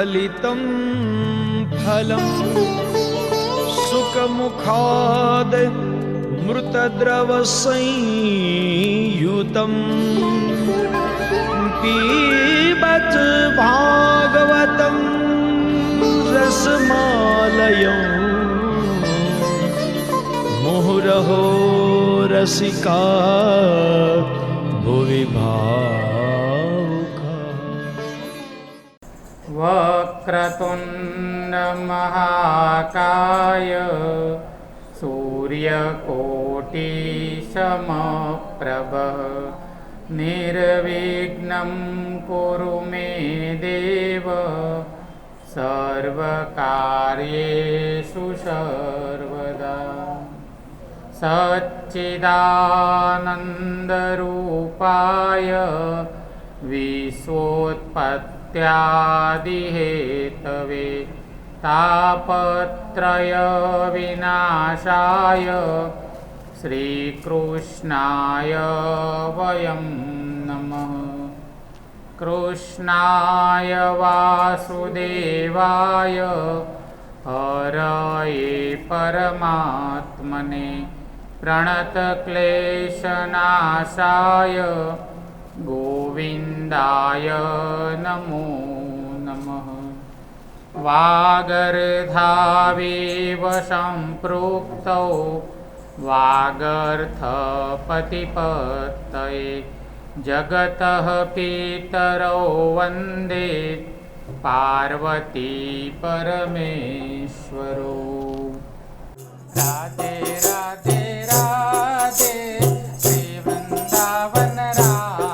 निगमकल्पतरोर्गलितं फलम् सुखमुखाद् मृतद्रवसंयुतम् पीबत भागवतं रसमालयम् मुहुरहो रसिका भुवि वक्रतुण्डमहाकाय सूर्यकोटिसमप्रभ। निर्विघ्नं कुरु मे देव सर्वकार्येषु सर्वदा। सच्चिदानन्दरूपाय विश्वोत्पत्त्यादिहेतवे तापत्रयविनाशाय श्रीकृष्णाय वयं नमः। कृष्णाय वासुदेवाय हरये परमात्मने प्रणतक्लेशनाशाय गोविन्दाय नमो नमः। वागर्धावेव सम्पृक्तौ वागर्थपतिपत्तये जगतः पितरौ वन्दे पार्वती परमेश्वरो राधे राधे राधे श्रीवृन्दावन राधे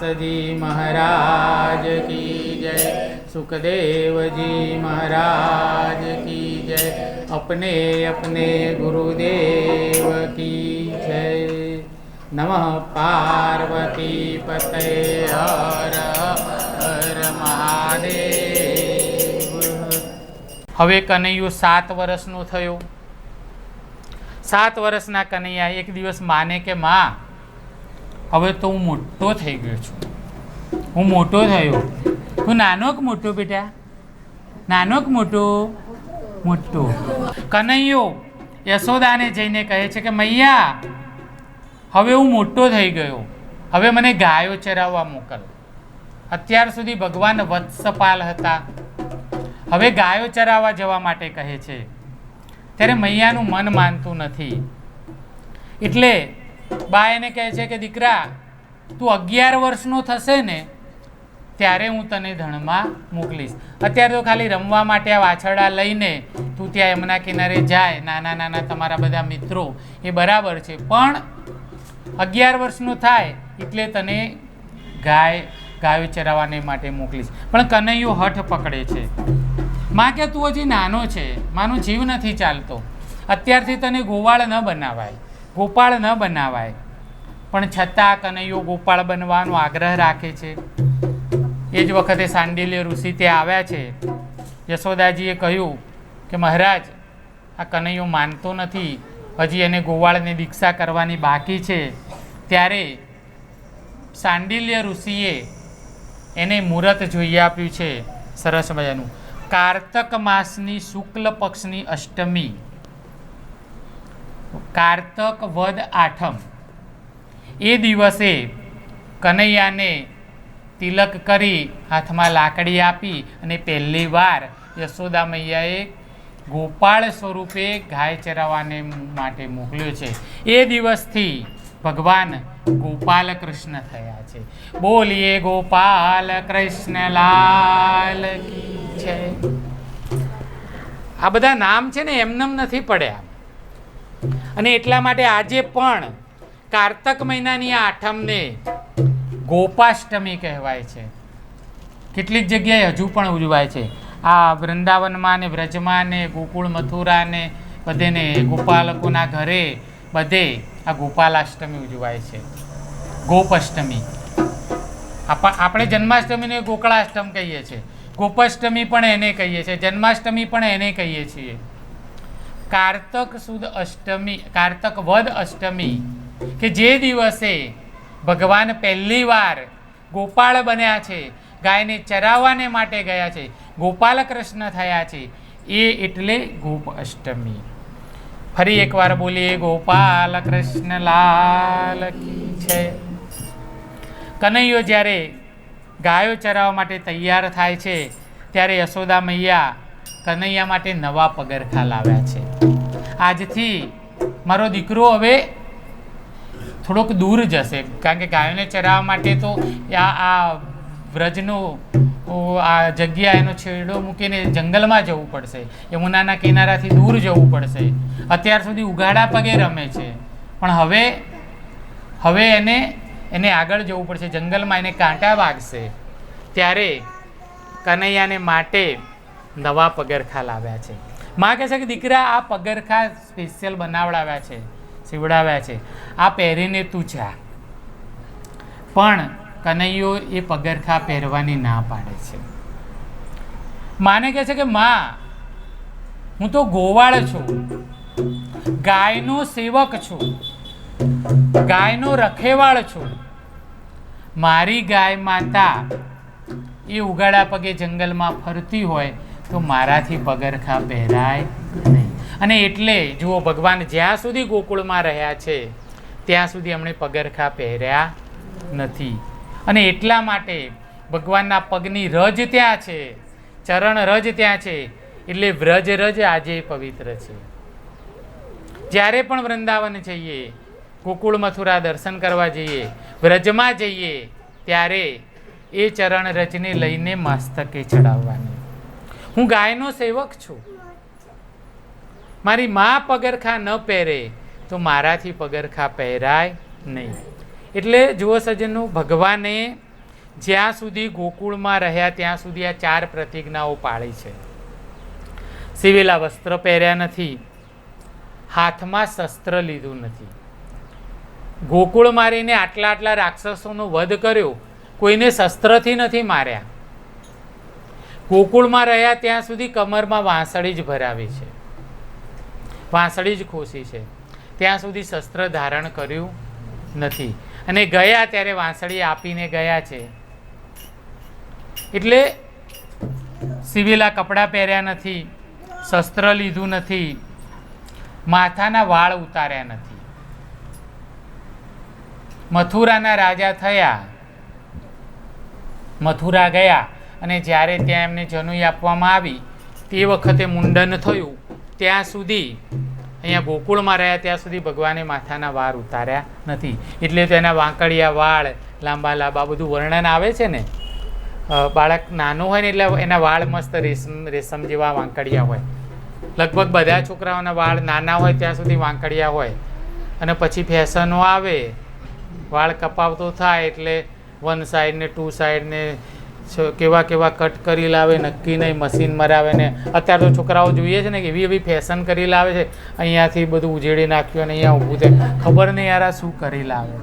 વ્યાસજી મહારાજ કી જય. સુખદેવજી મહારાજ કી જય. અપને અપને ગુરુદેવ કી જય. નમ પાર્વતી પતે હર હર મહાદેવ. હવે કનૈયો સાત વર્ષનું થયું. સાત વર્ષના કનૈયા એક દિવસ માને કે માં હવે તો હું મોટો થઈ ગયો છું. હું મોટો થયો. હું નાનો કે મોટો બેટા? નાનો કે મોટો? મોટો. કનૈયો યશોદાને જઈને કહે છે કે મૈયા, હવે હું મોટો થઈ ગયો. હવે મને ગાયો ચરાવવા મોકલ. અત્યાર સુધી ભગવાન વત્સપાલ હતા. હવે ગાયો ચરાવવા જવા માટે કહે છે. ત્યારે મૈયાનું મન માનતું નથી. એટલે બા એને કહે છે કે, દીકરા, તું અગિયાર વર્ષનો થશે ને, ત્યારે હું તને ધણમાં મોકલીશ. અત્યારે તો ખાલી રમવા માટે આ વાછરડા લઈને તું ત્યાં એમના કિનારે જાય, નાના નાના તમારા બધા મિત્રો, એ બરાબર છે. પણ અગિયાર વર્ષનો થાય એટલે તને ગાય, ગાયો ચરાવવાને માટે મોકલીશ. પણ કનૈયો હઠ પકડે છે. માં, કે તું હજી નાનો છે? માનો જીવ નથી ચાલતો. અત્યારથી તને ગોવાળ ન બનાવાય. ગોપાળ ન બનાવાય. પણ છતાં કનૈયો ગોપાળ બનવાનો આગ્રહ રાખે છે. એ જ વખતે સાંડિલ્ય ઋષિ ત્યાં આવ્યા છે. યશોદાજીએ કહ્યું કે, મહારાજ, આ કનૈયો માનતો નથી. હજી એને ગોવાળને દીક્ષા કરવાની બાકી છે. ત્યારે સાંડિલ્ય ઋષિએ એને મુહૂર્ત જોઈ આપ્યું છે સરસ મજાનું. કાર્તક માસની શુક્લ પક્ષની અષ્ટમી. કારતક વદ આઠમ. એ દિવસે કનૈયાને તિલક કરી હાથમાં લાકડી આપી અને પહેલી વાર યશોદા મૈયાએ ગોપાળ સ્વરૂપે ગાય ચરાવવાને માટે મોકલ્યો છે. એ દિવસથી ભગવાન ગોપાલ કૃષ્ણ થયા છે. બોલીએ, ગોપાલ કૃષ્ણ લાલ છે આ બધા નામ છે ને એમનેમ નથી પડ્યા. અને એટલા માટે આજે પણ કારતક મહિનાની આ આઠમને ગોપાષ્ટમી કહેવાય છે. કેટલીક જગ્યાએ હજુ પણ ઉજવાય છે. આ વૃંદાવનમાં ને વ્રજમાં ને ગોકુળ મથુરા ને બધે ગોપાલકોના ઘરે બધે આ ગોપાલાષ્ટમી ઉજવાય છે. ગોપાષ્ટમી. આપ- આપણે જન્માષ્ટમીને ગોકળાષ્ટમ કહીએ છીએ. ગોપાષ્ટમી પણ એને કહીએ છીએ. જન્માષ્ટમી પણ એને કહીએ છીએ. કારતક સુદ અષ્ટમી, કારતક વદ અષ્ટમી, કે જે દિવસે ભગવાન પહેલી વાર ગોપાળ બન્યા છે, ગાયને ચરાવવાને માટે ગયા છે ગોપાલ કૃષ્ણ થયા છે, એ એટલે ગોપ અષ્ટમી. ફરી એકવાર બોલીએ ગોપાલ કૃષ્ણ લાલ છે. કનૈયો જ્યારે ગાયો ચરાવવા માટે તૈયાર થાય છે, ત્યારે યશોદા મૈયા કનૈયા માટે નવા પગરખા લાવ્યા છે. આજથી મારો દીકરો હવે થોડોક દૂર જશે, કારણ કે ગાયોને ચરાવવા માટે તો આ આ વ્રજનો આ જગ્યા એનો છેડો મૂકીને જંગલમાં જવું પડશે. યમુનાના કિનારાથી દૂર જવું પડશે. અત્યાર સુધી ઉઘાડા પગે રમે છે. પણ હવે હવે એને એને આગળ જવું પડશે. જંગલમાં એને કાંટા વાગશે. ત્યારે કનૈયાને માટે નવા પગરખા લાવ્યા છે. માં કહે છે કે, દીકરા, આ પગરખા સ્પેશિયલ બનાવડાવ્યા છે, સીવડાવ્યા છે. આ પહેરીને તું જા. પણ કનૈયો એ પગરખા પહેરવાની ના પાડે છે. માને કહે છે કે, માં, હું તો ગોવાળ છું. ગાયનો સેવક છું. ગાયનો રખેવાળ છું. મારી ગાય માતા એ ઉગાડા પગે જંગલમાં ફરતી હોય તો મારાથી પગરખા પહેરાય નહીં. અને એટલે જુઓ, ભગવાન જ્યાં સુધી ગોકુળમાં રહ્યા છે, ત્યાં સુધી એમણે પગરખા પહેર્યા નથી. અને એટલા માટે ભગવાનના પગની રજ ત્યાં છે, ચરણ રજ ત્યાં છે, એટલે વ્રજ રજ આજે પવિત્ર છે. જ્યારે પણ વૃંદાવન જઈએ, ગોકુળ મથુરા દર્શન કરવા જઈએ, વ્રજમાં જઈએ, ત્યારે એ ચરણ રજને લઈને મસ્તકે ચડાવવાની. હું ગાયનો સેવક છું. મારી મા પગરખા ન પહેરે તો મારાથી પગરખા પહેરાય નહીં. એટલે જુઓ સજ્જનો, ભગવાને જ્યાં સુધી ગોકુળમાં રહ્યા ત્યાં સુધી આ ચાર પ્રતિજ્ઞાઓ પાળી છે. સિવેલા વસ્ત્ર પહેર્યા નથી. હાથમાં શસ્ત્ર લીધું નથી. ગોકુળ મારીને આટલા આટલા રાક્ષસોનો વધ કર્યો, કોઈને શસ્ત્રથી નથી માર્યા. ગોકુળમાં રહ્યા ત્યાં સુધી કમરમાં વાંસળી જ ભરાવી છે. વાંસળી જ ખોસી છે. ત્યાં સુધી શસ્ત્ર ધારણ કર્યું નથી. અને ગયા ત્યારે વાંસળી આપીને ગયા છે. એટલે સિવિલા કપડાં પહેર્યા નથી, શસ્ત્ર લીધું નથી, માથાના વાળ ઉતાર્યા નથી. મથુરાના રાજા થયા. મથુરા ગયા. અને જ્યારે ત્યાં એમને જનુઈ આપવામાં આવી, તે વખતે મુંડન થયું. ત્યાં સુધી અહીંયા ગોકુળમાં રહ્યા, ત્યાં સુધી ભગવાને માથાના વાળ ઉતાર્યા નથી. એટલે તેના વાંકડિયા વાળ, લાંબા લાંબા બધું વર્ણન આવે છે ને? બાળક નાનું હોય ને એટલે એના વાળ મસ્ત રેશમ રેશમ જેવા વાંકડિયા હોય. લગભગ બધા છોકરાઓના વાળ નાના હોય ત્યાં સુધી વાંકડિયા હોય. અને પછી ફેશનો આવે, વાળ કપાવતો થાય એટલે વન સાઈડ ને ટુ સાઈડ ને કેવા કેવા કટ કરી લાવે, નક્કી નહીં, મશીન મરાવે ને. અત્યારે તો છોકરાઓ જોઈએ છે ને એવી એવી ફેશન કરી લાવે છે. અહીંયાથી બધું ઉજેડી નાખ્યું અને અહીંયા ઊભું થાય. ખબર નહીં યાર શું કરી લાવે.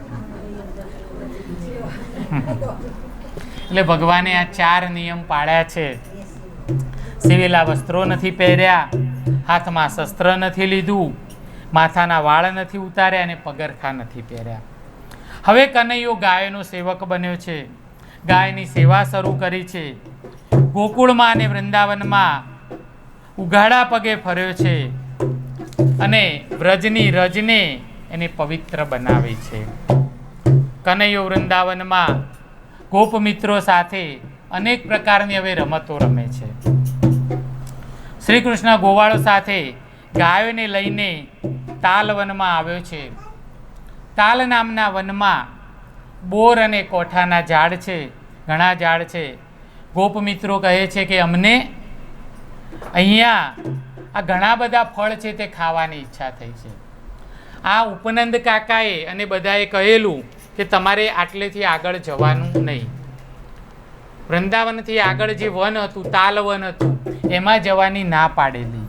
એટલે ભગવાને આ ચાર નિયમ પાડ્યા છે. સિવેલા વસ્ત્રો નથી પહેર્યા, હાથમાં શસ્ત્ર નથી લીધું, માથાના વાળ નથી ઉતાર્યા અને પગરખા નથી પહેર્યા. હવે કનૈયો ગાયનો સેવક બન્યો છે. ગાયની સેવા શરૂ કરી છે. ગોકુળમાં અને વૃંદાવનમાં ઉઘાડા પગે ફર્યો છે અને વ્રજની રજને એને પવિત્ર બનાવી છે. કનૈયો વૃંદાવનમાં ગોપ મિત્રો સાથે અનેક પ્રકારની હવે રમતો રમે છે. શ્રી કૃષ્ણ ગોવાળો સાથે ગાયોને લઈને તાલ વનમાં આવ્યો છે. તાલ નામના વનમાં બોર અને કોઠાના ઝાડ છે, ઘણા ઝાડ છે. ગોપ મિત્રો કહે છે કે અમને અહીંયા આ ઘણા બધા ફળ છે તે ખાવાની ઈચ્છા થઈ છે. આ ઉપનંદ કાકાએ અને બધાએ કહેલું કે તમારે આટલેથી આગળ જવાનું નહીં. વૃંદાવનથી આગળ જે વન હતું તાલ વન હતું, એમાં જવાની ના પાડેલી.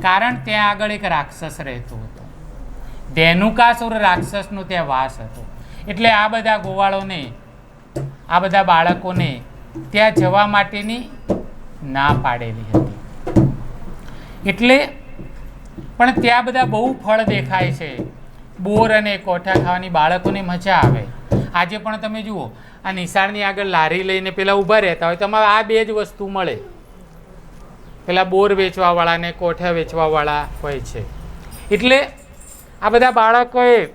કારણ ત્યાં આગળ એક રાક્ષસ રહેતો હતો. ધેનુકાસુર રાક્ષસનો ત્યાં વાસ હતો. એટલે આ બધા ગોવાળોને, આ બધા બાળકોને ત્યાં જવા માટેની ના પાડેલી હતી. એટલે પણ ત્યાં બધા બહુ ફળ દેખાય છે. બોર અને કોઠા ખાવાની બાળકોને મજા આવે. આજે પણ તમે જુઓ, આ નિશાળની આગળ લારી લઈને પેલા ઊભા રહેતા હોય તમારે આ બે જ વસ્તુ મળે. પેલા બોર વેચવાવાળા ને કોઠા વેચવાવાળા હોય છે. એટલે આ બધા બાળકોએ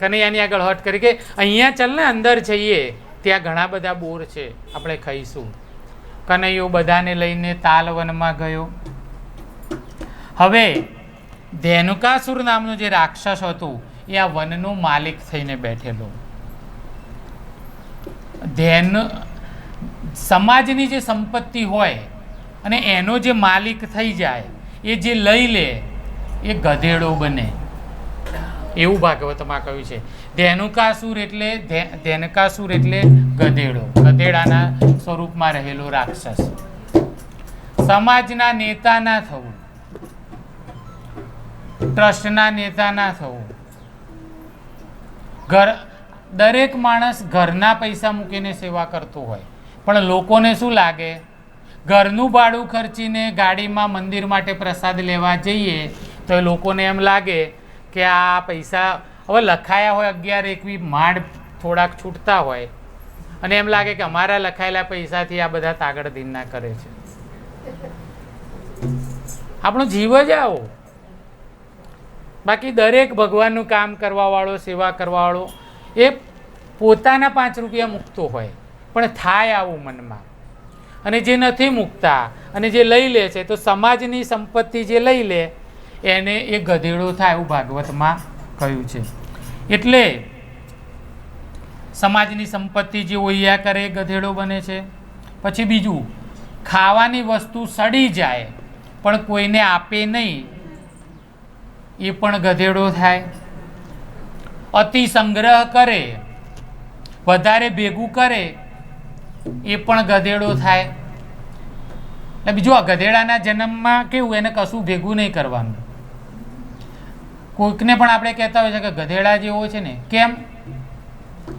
કનૈયાની આગળ હટ કરી કે અહીંયા ચાલ ને, અંદર જઈએ. ત્યાં ઘણા બધા બોર છે, આપણે ખાઈશું. કનૈયો બધાને લઈને તાલવનમાં ગયો. હવે, ધેનુકાસુર નામનું જે રાક્ષસ હતું, એ આ વનનો માલિક થઈને બેઠેલો. ધેન, સમાજની જે સંપત્તિ હોય અને એનો જે માલિક થઈ જાય, એ જે લઈ લે, એ ગધેડો બને. એવું ભાગવતમાં કહ્યું છે. ધેનુકાસુર એટલે ધેનકાસુર એટલે ગધેડો. ગધેડાના સ્વરૂપમાં રહેલો રાક્ષસ. સમાજના નેતા ના થવું. ટ્રસ્ટના નેતા ના થવું. ઘર, દરેક માણસ ઘરના પૈસા મૂકીને સેવા કરતો હોય. પણ લોકોને શું લાગે? ઘરનું ભાડું ખર્ચીને ગાડીમાં મંદિર માટે પ્રસાદ લેવા જઈએ તો લોકોને એમ લાગે કે આ પૈસા હવે લખાયા હોય અગિયાર એકવી માંડ થોડાક છૂટતા હોય. અને એમ લાગે કે અમારા લખાયેલા પૈસાથી આ બધા તાગડ દિનના કરે છે. આપણો જીવ જ આવો. બાકી દરેક ભગવાનનું કામ કરવાવાળો, સેવા કરવાવાળો, એ પોતાના પાંચ રૂપિયા મૂકતો હોય, પણ થાય આવું મનમાં. અને જે નથી મૂકતા, અને જે લઈ લે છે, તો સમાજની સંપત્તિ જે લઈ લે એને એ ગધેડો થાય એવું ભાગવતમાં કહ્યું છે. એટલે સમાજની સંપત્તિ જે ઓયા કરે ગધેડો બને છે. પછી બીજું, ખાવાની વસ્તુ સડી જાય, પણ કોઈને આપે નહીં, એ પણ ગધેડો થાય. અતિ સંગ્રહ કરે, વધારે ભેગું કરે, એ પણ ગધેડો થાય. એટલે બીજું આ ગધેડાના જન્મમાં કેવું, એને કશું ભેગું નહીં કરવાનું. કોઈકને પણ આપણે કહેતા હોય છે કે ગધેડા જેવો છે ને, કેમ?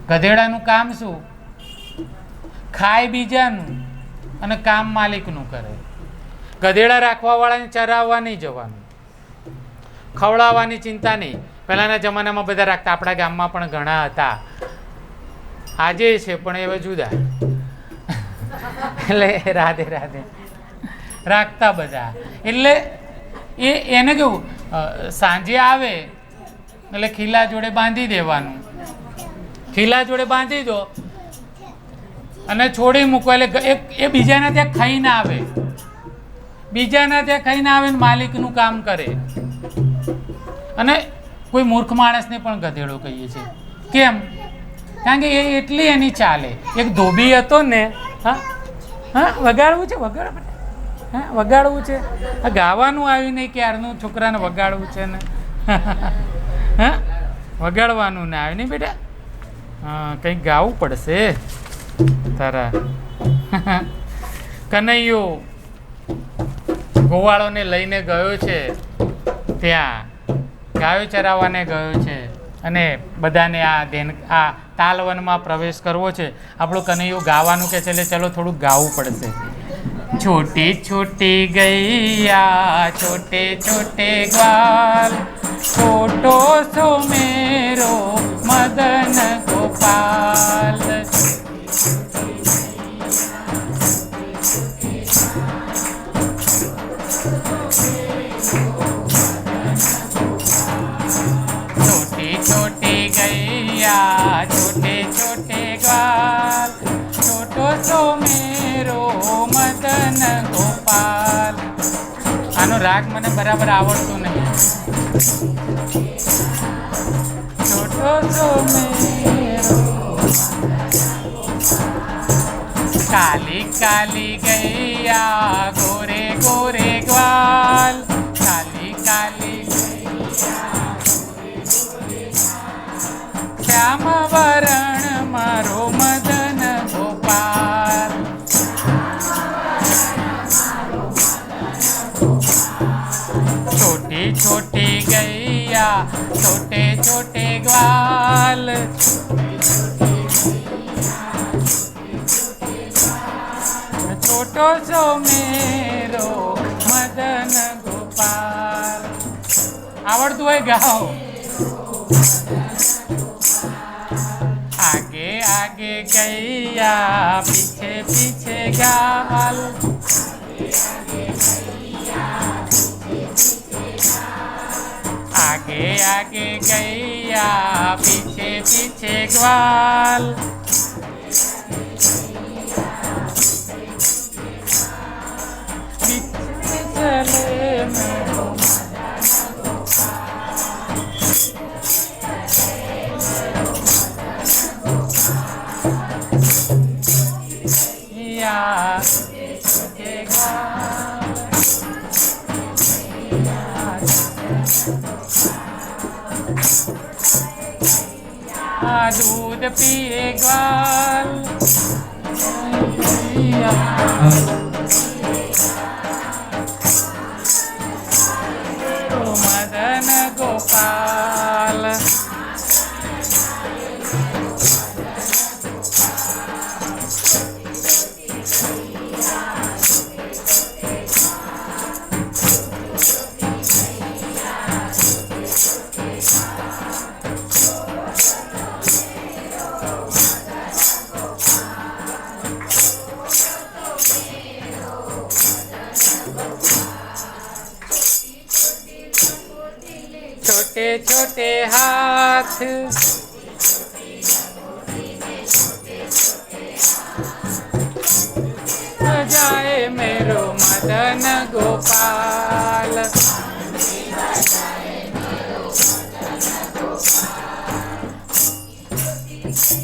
ગધેડાનું કામ શું? ખાય બીજાનું અને કામ માલિકનું કરે. ગધેડા રાખવાવાળાને ચરાવવા નહીં જવાનું. ખવડાવવાની ચિંતા નહીં. પહેલાંના જમાનામાં બધા રાખતા, આપણા ગામમાં પણ ઘણા હતા. આજે છે, પણ એવા જુદા. એટલે રાધે રાધે. રાખતા બધા. એટલે એ એને કેવું સાંજે આવે, એટલે ખીલા જોડે બાંધી દેવાનું. ખીલા જોડે બાંધી દો અને છોડી મૂકો. એટલે એ બીજાના ત્યાં ખાઈને આવે. બીજાના ત્યાં ખાઈને આવે ને માલિકનું કામ કરે. અને કોઈ મૂર્ખ માણસને પણ ગધેડો કહીએ છીએ. કેમ? કારણ કે એ એટલી એની ચાલે. એક ધોબી હતો ને, હા? હા? વગાડવું છે? વગાડ. બેટા. હા, વગાડવું છે? આ ગાવાનું આવ્યું નહીં ક્યારનું છોકરાને વગાડવું છે ને? હા, વગાડવાનું ને આવ્યું નહીં બેટા? હા, કંઈક ગાવું પડશે તારા. કનૈયો, ગોવાળોને લઈને ગયો છે. ત્યાં ગાયો ચરાવવાને ગયો છે અને બધાને આ ધેન, આ તાલવનમાં પ્રવેશ કરવો છે. આપણો કનૈયો ગાવાનું કે છે એટલે ચલો થોડુંક ગાવું પડશે. छोटे छोटे गैया छोटे छोटे ग्वाल छोटो सो मेरो मदन गोपाल छोटे छोटे गैया छोटे રાગ મને બરાબર આવડતો નહીં. છોટો મેરો. કાલી કાલી ગૈયા, ગોરે ગોરે ગ્વાલ. કાલી કાલી શ્યામ વરણ મારો મદન ગોપાલ. गैया छोटे छोटे ग्वाल छोटो सो मेरो मदन गोपाल आवडतो आहे गाव आगे आगे गैया पीछे पीछे गाल आगे आगे गैया पीछे पीछे ग्वाल। पीछे ના દૂધ પીએ ગ્વાલ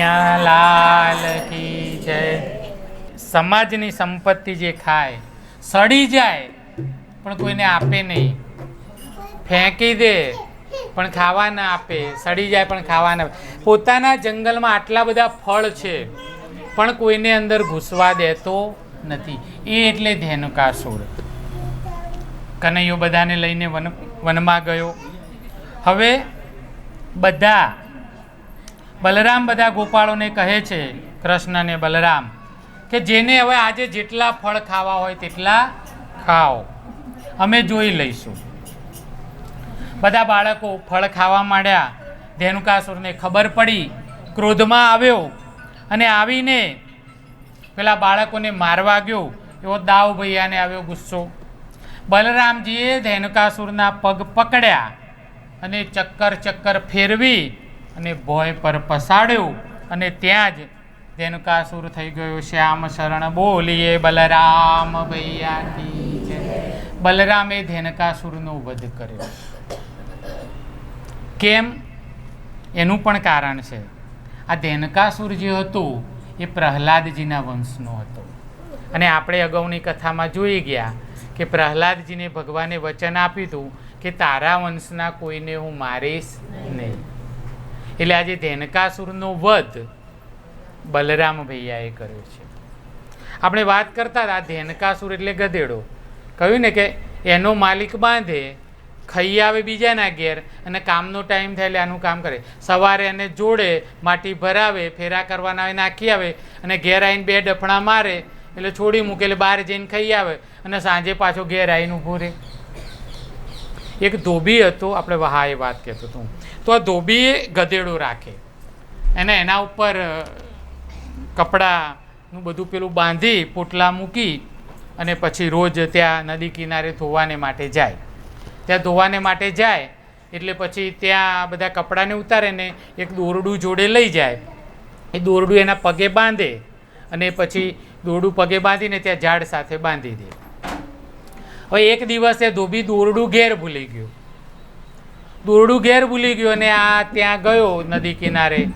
નૈયા લાલ કી જય. સમાજની સંપત્તિ જે ખાય, સડી જાય, પણ કોઈને આપે નહીં. ફેંકી દે, પણ ખાવા ના આપે, સડી જાય, પણ ખાવા ના પોતાના જંગલમાં આટલા બધા ફળ છે, પણ કોઈને અંદર ઘૂસવા દેતો નથી. એ એટલે ધેનુકાસુર કનૈયો બધાને લઈને વન વનમાં ગયો. હવે બધા બલરામ બધા ગોપાળોને કહે છે કૃષ્ણ અને બલરામ, કે જેને હવે આજે જેટલા ફળ ખાવા હોય તેટલા ખાઓ. અમે જોઈ લઈશું. બધા બાળકો ફળ ખાવા માંડ્યા. ધેનુકાસુરને ખબર પડી, ક્રોધમાં આવ્યો અને આવીને પેલા બાળકોને મારવા ગયો. એવો દાવ ભૈયાને આવ્યો ગુસ્સો. બલરામજીએ ધેનુકાસુરના પગ પકડ્યા અને ચક્કર ચક્કર ફેરવી અને ભોય પર પસાડ્યો અને ત્યાં જ ધેનુકાસુર થઈ ગયો, શ્યામ શરણ બોલીએ બલરામ ભૈયા કી જય. બલરામે ધેનકાસુરનો વધ કર્યો. કેમ? એનું પણ કારણ છે. આ ધેનકાસુર જે હતો, એ પ્રહલાદજીના વંશનો હતો. અને આપણે અગાઉની કથામાં જોઈ ગયા કે પ્રહલાદજીને ભગવાને વચન આપ્યું હતું કે, તારા વંશના કોઈને હું મારીશ નહીં. એટલે આજે ધેનકાસુરનો વધ બલરામ ભૈયાએ કર્યો છે. આપણે વાત કરતા હતા ધેનકાસુર એટલે ગધેડો. કહ્યું ને કે એનો માલિક બાંધે, ખાઈ આવે બીજાના ઘેર અને કામનો ટાઈમ થાય એટલે આનું કામ કરે. સવારે એને જોડે માટી ભરાવે, ફેરા કરવાના હોય નાખી આવે અને ઘેર આવીને બે ડફણા મારે એટલે છોડી મૂકે એટલે બહાર જઈને ખાઈ આવે અને સાંજે પાછો ઘેર આવીને ઊભો રહે. એક ધોબી હતો, આપણે હા એ વાત કહેતો હતો હું. તો આ ધોબીએ ગધેડો રાખે. એને એના ઉપર કપડાનું બધું પેલું બાંધી પોટલા મૂકી અને પછી રોજ ત્યાં નદી કિનારે ધોવાને માટે જાય. ત્યાં ધોવાને માટે જાય એટલે પછી ત્યાં બધા કપડાને ઉતારે ને એક દોરડું જોડે લઈ જાય. એ દોરડું એના પગે બાંધે અને પછી દોરડું પગે બાંધીને ત્યાં ઝાડ સાથે બાંધી દે. હવે એક દિવસે ધોબી દોરડું ઘેર ભૂલી ગયો. દોરડું ઘેર ભૂલી ગયો અને આ ત્યાં ગયો નદી કિનારે.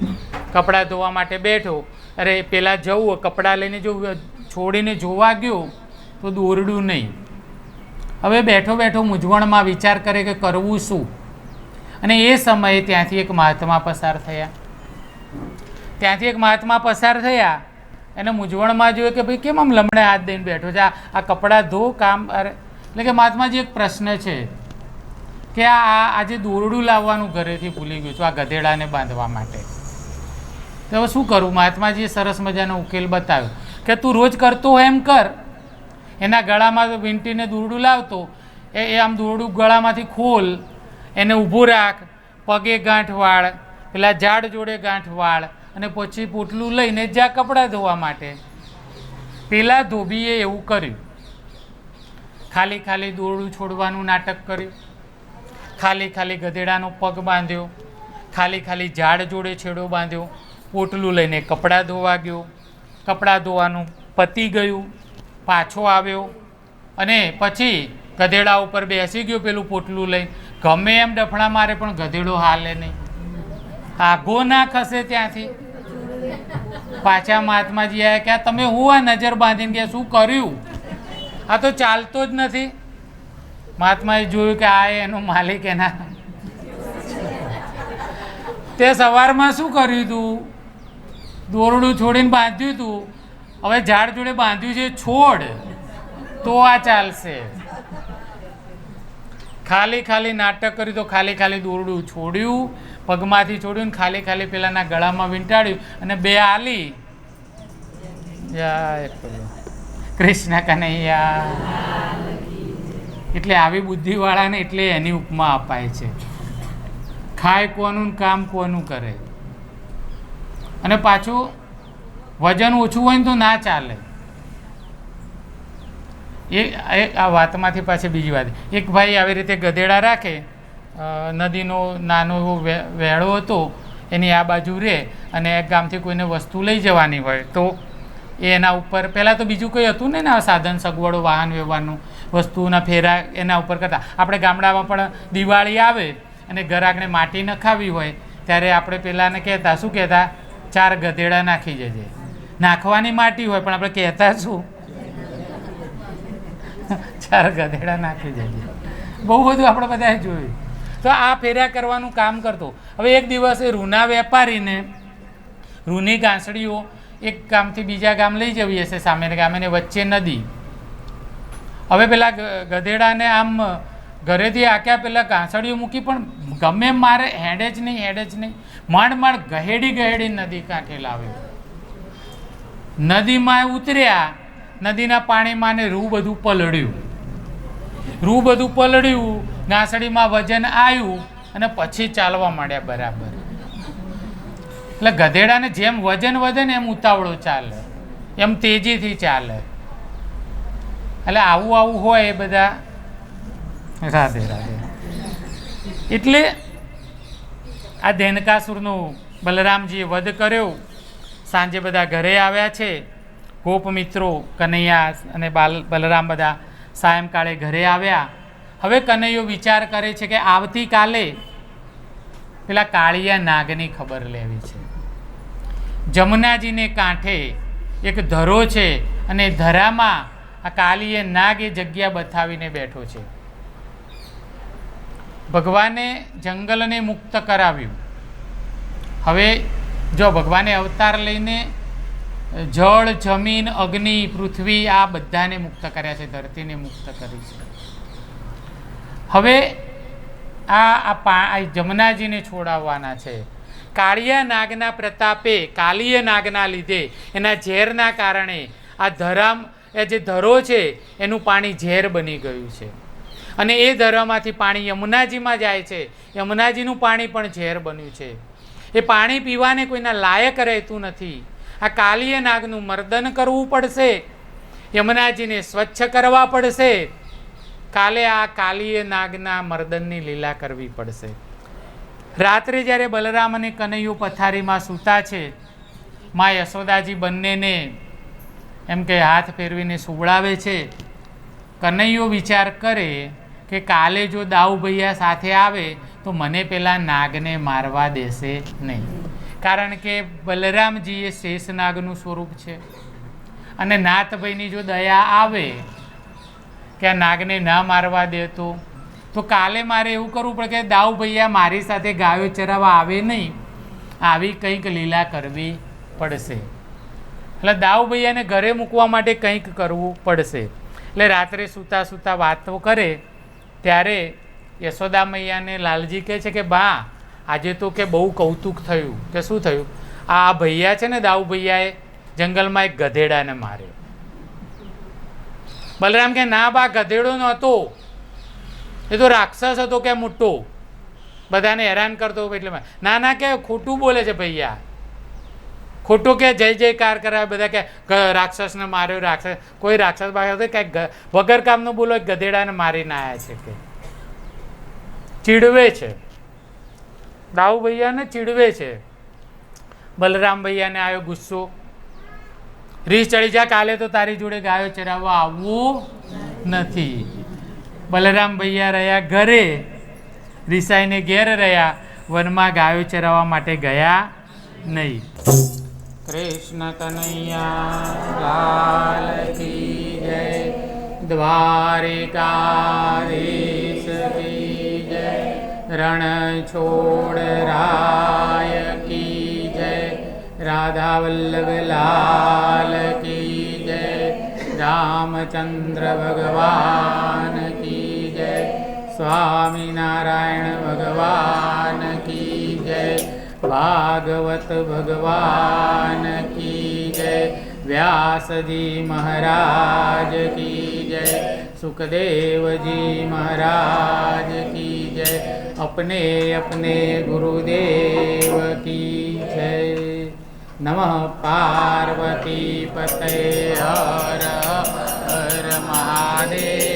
કપડાં ધોવા માટે બેઠો. અરે, પેલા જવું કપડાં લઈને જો છોડીને જોવા ગયો, તો દોરડું નહીં. હવે બેઠો બેઠો મૂંઝવણમાં વિચાર કરે કે કરવું શું? અને એ સમયે ત્યાંથી એક મહાત્મા પસાર થયા. ત્યાંથી એક મહાત્મા પસાર થયા. એને મૂંઝવણમાં જોયું કે ભાઈ, કેમ આમ લમણે હાથ દઈને બેઠો છે? આ કપડાં ધો, કામ અરે, એટલે કે મહાત્માજી, એક પ્રશ્ન છે. કે આ આજે દોરડું લાવવાનું ઘરેથી ભૂલી ગયું છું, આ ગધેડાને બાંધવા માટે. તો હવે શું કરું? મહાત્માજીએ સરસ મજાનો ઉકેલ બતાવ્યો કે તું રોજ કરતો એમ કર. એના ગળામાં વીંટીને દોરડું લાવતો. એ એ આમ દોરડું ગળામાંથી ખોલ, એને ઊભું રાખ. પગે ગાંઠ વાળ, પેલા ઝાડ જોડે ગાંઠ વાળ અને પછી પોટલું લઈને જા કપડાં ધોવા માટે. પેલા ધોબીએ એવું કર્યું. ખાલી ખાલી દોરડું છોડવાનું નાટક કર્યું. ખાલી ખાલી ગધેડાનો પગ બાંધ્યો, ખાલી ખાલી ઝાડ જોડે છેડો બાંધ્યો, પોટલું લઈને કપડાં ધોવા ગયો. કપડાં ધોવાનું પતી ગયું, પાછો આવ્યો અને પછી ગધેડા ઉપર બેસી ગયો પેલું પોટલું લઈ ગમે એમ ડફણા મારે, પણ ગધેડો હાલે નહીં. આગો ના ખસે ત્યાંથી. પાછા મહાત્માજી આવ્યા કે તમે હું આ નજર બાંધીને ગયા? શું કર્યું? આ તો ચાલતો જ નથી. મહાત્માએ જોયું કે આ એનો માલિક એના. તે સવારમાં શું કર્યું તું? દોરડું છોડીને બાંધ્યું તું? હવે ઝાડ જોડે બાંધ્યું છે, છોડ. તો આ ચાલશે. ખાલી ખાલી નાટક કર્યું તો ખાલી ખાલી દોરડું છોડ્યું, પગમાંથી છોડ્યું ને ખાલી ખાલી પેલાના ગળામાં વીંટાડ્યું અને બે આલી. કૃષ્ણ કનૈયા. એટલે આવી બુદ્ધિવાળાને એટલે એની ઉપમા અપાય છે. ખાય કોનું કામ કોનું કરે. અને પાછું વજન ઓછું હોય ને તો ના ચાલે. એ આ વાતમાંથી પાછી બીજી વાત. એક ભાઈ આવી રીતે ગધેડા રાખે નદીનો નાનો એવો વે- વેળો હતો, એની આ બાજુ રહે અને એક ગામથી કોઈને વસ્તુ લઈ જવાની હોય. તો એના ઉપર, પહેલાં તો બીજું કંઈ હતું ને આ સાધન સગવડો, વાહન વ્યવહારનું? વસ્તુના ફેરા એના ઉપર કરતા. આપણે ગામડામાં પણ દિવાળી આવે અને ઘરાકને માટી નખાવી હોય, ત્યારે આપણે પેલાને કહેતા, શું કહેતા? ચાર ગધેડા નાખી જજે નાખવાની માટી હોય, પણ આપણે કહેતા શું? ચાર ગધેડા નાખી જજે બહુ બધું આપણે બધાએ જોયું. તો આ ફેર્યા કરવાનું કામ કરતો. હવે એક દિવસે રૂના વેપારીને, રૂની ગાંસડીઓ એક ગામથી બીજા ગામ લઈ જવી હશે, સામેના ગામે ને વચ્ચે નદી. હવે પેલા ગધેડાને આમ ઘરેથી આક્યા પેલા ગાંસડીઓ મૂકી પણ ગમે મારે હેડે જ નહીં, હેડે જ નહીં. માંડ માંડ ગહેડી ગહેડી નદી કાંઠે લાવ્યો નદીમાં ઉતર્યા, નદીના પાણીમાં ને રૂ બધું પલળ્યું. રૂ બધું પલળ્યું ગાંસડીમાં વજન આવ્યું અને પછી ચાલવા માંડ્યા બરાબર. એટલે ગધેડાને જેમ વજન વધે ને એમ ઉતાવળો ચાલે. એમ તેજીથી ચાલે. એટલે આવું આવું હોય એ બધા રાધે રાધે એટલે આ ધેનકાસુરનું બલરામજીએ વધ કર્યો. સાંજે બધા ઘરે આવ્યા છે. ગોપ મિત્રો કનૈયા અને બાલ, બલરામ બધા સાયંકાળે ઘરે આવ્યા. હવે કનૈયો વિચાર કરે છે કે આવતીકાલે પેલા કાળિયા નાગની ખબર લેવી છે. જમુનાજીને કાંઠે એક ધરો છે અને ધરામાં આ કાલીએ નાગ એ જગ્યા બતાવીને બેઠો છે. ભગવાને જંગલને મુક્ત કરાવ્યું. હવે જો ભગવાને અવતાર લઈને જળ, જમીન, અગ્નિ, પૃથ્વી આ બધાને મુક્ત કર્યા છે, ધરતીને મુક્ત કરી છે. હવે આ આ જમનાજીને છોડાવવાના છે. કાળિયા નાગના પ્રતાપે કાલીય નાગના લીધે એના ઝેરના કારણે આ ધરામ એ જે ધરો છે, એનું પાણી ઝેર બની ગયું છે. અને એ ધરામાંથી પાણી યમુનાજીમાં જાય છે. યમુનાજીનું પાણી પણ ઝેર બન્યું છે. એ પાણી પીવાને કોઈના લાયક રહેતું નથી. આ કાલીય નાગનું મર્દન કરવું પડશે. યમુનાજીને સ્વચ્છ કરવા પડશે. કાલે આ કાલીય નાગના મર્દનની લીલા કરવી પડશે. રાત્રે જ્યારે બલરામ અને કનૈયું પથારીમાં સૂતા છે, મા યશોદાજી બંનેને એમ કે હાથ ફેરવીને સુવડાવે છે. કનૈયો વિચાર કરે કે કાલે જો દાઉ ભૈયા સાથે આવે તો મને પેલા નાગને મારવા દેશે નહીં. કારણ કે બલરામજી એ શેષનાગનું સ્વરૂપ છે. અને નાથભાઈની જો દયા આવે કે આ નાગને ના મારવા દેતો, તો કાલે મારે એવું કરવું પડે કે દાઉ ભૈયા મારી સાથે ગાયો ચરાવવા આવે નહીં. આવી કંઈક લીલા કરવી પડશે. એટલે દાઉભૈયાને ઘરે મૂકવા માટે કંઈક કરવું પડશે. એટલે રાત્રે સૂતા સૂતા વાતો કરે, ત્યારે યશોદા મૈયાને લાલજી કહે છે કે, બા, આજે તો કે બહુ કૌતુક થયું. કે શું થયું? આ ભૈયા છે ને દાઉ ભૈયાએ જંગલમાં એક ગધેડાને માર્યો. બલરામ કે ના બા, ગધેડો નહોતો. એ તો રાક્ષસ હતો કે મોટો. બધાને હેરાન કરતો એટલે ના ના કે ખોટું બોલે છે ભૈયા. ખોટું કે જય જયકાર કરાવે, બધા કે રાક્ષસને માર્યો, રાક્ષસ. કોઈ રાક્ષસ બાક્ષસ કંઈક વગર કામનું બોલો ગધેડાને મારીને આવ્યા છે કે. ચીડવે છે. દાઉ ભૈયાને ચીડવે છે. બલરામ ભૈયાને આવ્યો ગુસ્સો. રીસ ચડી જા, કાલે તો તારી જોડે ગાયો ચરાવવા આવવું નથી. બલરામ ભૈયા રહ્યા ઘરે. રીસાઈને ઘેર રહ્યા, વનમાં ગાયો ચરાવવા માટે ગયા નહીં. કૃષ્ણ કનૈયા કી જય, દ્વારિકાધીશ કી જય રણ છોડ રાય કી જય રાધા વલ્લભ લાલ કી જય, રામચંદ્ર ભગવાન કી જય, સ્વામિનારાયણ ભગવાન કી જય भागवत भगवान की जय व्यास जी महाराज की जय सुखदेव जी महाराज की जय अपने अपने गुरुदेव की जय नमः पार्वती पते हर हर महादेव